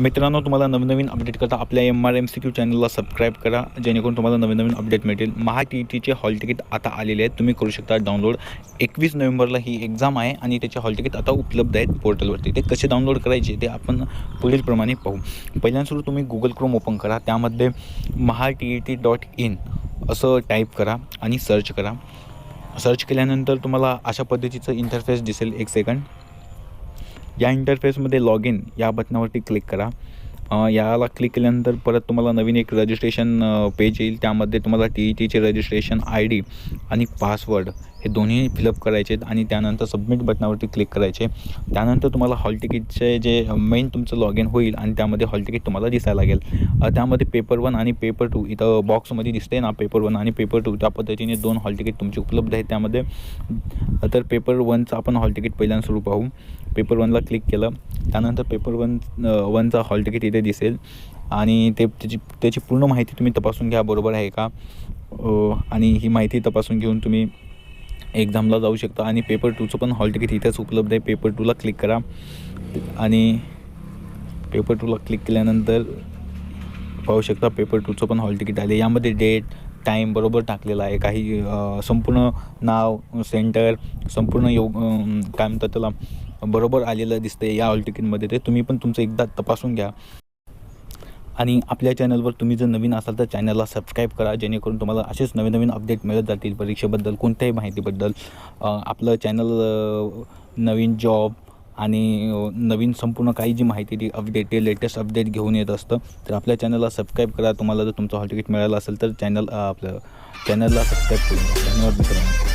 मित्रांनो तुम्हाला नवनवीन अपडेट करता आपल्या M R M C Q चॅनलला सबस्क्राईब करा जेणेकरून तुम्हाला नवीन नवीन अपडेट मिळतील. महा टी ई टीचे हॉल तिकीट आता आलेले आहेत. तुम्ही करू शकता डाउनलोड एकवीस नोव्हेंबरला ही एक्झाम आहे आणि त्याचे हॉल तिकीट आता उपलब्ध आहेत पोर्टलवरती ते कसे डाउनलोड करायचे ते आपण पुढीलप्रमाणे पाहू. पहिल्यांदा तुम्ही गुगल क्रोम ओपन करा. त्यामध्ये Maha T E T dot in असं टाईप करा आणि सर्च करा. सर्च केल्यानंतर तुम्हाला अशा पद्धतीचं इंटरफेस दिसेल. एक सेकंड या इंटरफेसमध्ये लॉग इन या बटनावरती क्लिक करा. याला क्लिक केल्यानंतर परत तुम्हाला नवीन एक रजिस्ट्रेशन पेज येईल. त्यामध्ये तुम्हाला टी ई टीचे रजिस्ट्रेशन आय डी आणि पासवर्ड हे दोन्ही फिलअप करायचे आहेत आणि त्यानंतर सबमिट बटनावरती क्लिक करायचे त्यानंतर तुम्हाला हॉल तिकीटचे जे मेन तुमचं लॉग इन होईल आणि त्यामध्ये हॉल तिकीट तुम्हाला दिसायला लागेल. त्यामध्ये पेपर वन आणि पेपर टू इथं बॉक्समध्ये दिसते ना पेपर वन आणि पेपर टू त्या पद्धतीने दोन हॉल तिकीट तुमचे उपलब्ध आहेत त्यामध्ये. तर पेपर वनचं आपण हॉल तिकीट पहिल्यांदा सुरू पाहू. पेपर वनला क्लिक केलं. त्यानंतर पेपर वन वनचा हॉल तिकीट इथे दिसेल. आणि ते त्याची त्याची पूर्ण माहिती तुम्ही तपासून घ्या बरोबर आहे का? आणि ही माहिती तपासून घेऊन तुम्ही एक्झामला जाऊ शकता. आणि पेपर टूचं पण हॉल तिकीट इथेच उपलब्ध आहे. पेपर टूला क्लिक करा. आणि पेपर टूला क्लिक केल्यानंतर पाहू शकता पेपर टूचं पण हॉल तिकीट आले. यामध्ये डेट टाईम बरोबर टाकलेला आहे. काही संपूर्ण नाव सेंटर संपूर्ण योग काय म्हणतात त्याला? बरोबर आलेलं दिसतं या हॉल तिकीटमध्ये ते तुम्ही पण तुमचं एकदा तपासून घ्या. आणि आपल्या चॅनलवर तुम्ही जर नवीन असाल तर चॅनलला सबस्क्राईब करा जेणेकरून तुम्हाला असेच नवीन नवीन अपडेट मिळत जातील परीक्षेबद्दल कोणत्याही माहितीबद्दल. आपलं चॅनल नवीन जॉब आणि नवीन संपूर्ण काही जी माहिती ती अपडेट ते लेटेस्ट अपडेट घेऊन येत असतं तर आपल्या चॅनलला सबस्क्राईब करा. तुम्हाला जर तुमचं हॉल तिकीट मिळालं असेल तर चॅनल आपलं चॅनलला सबस्क्राईब करून धन्यवाद मित्रांनो.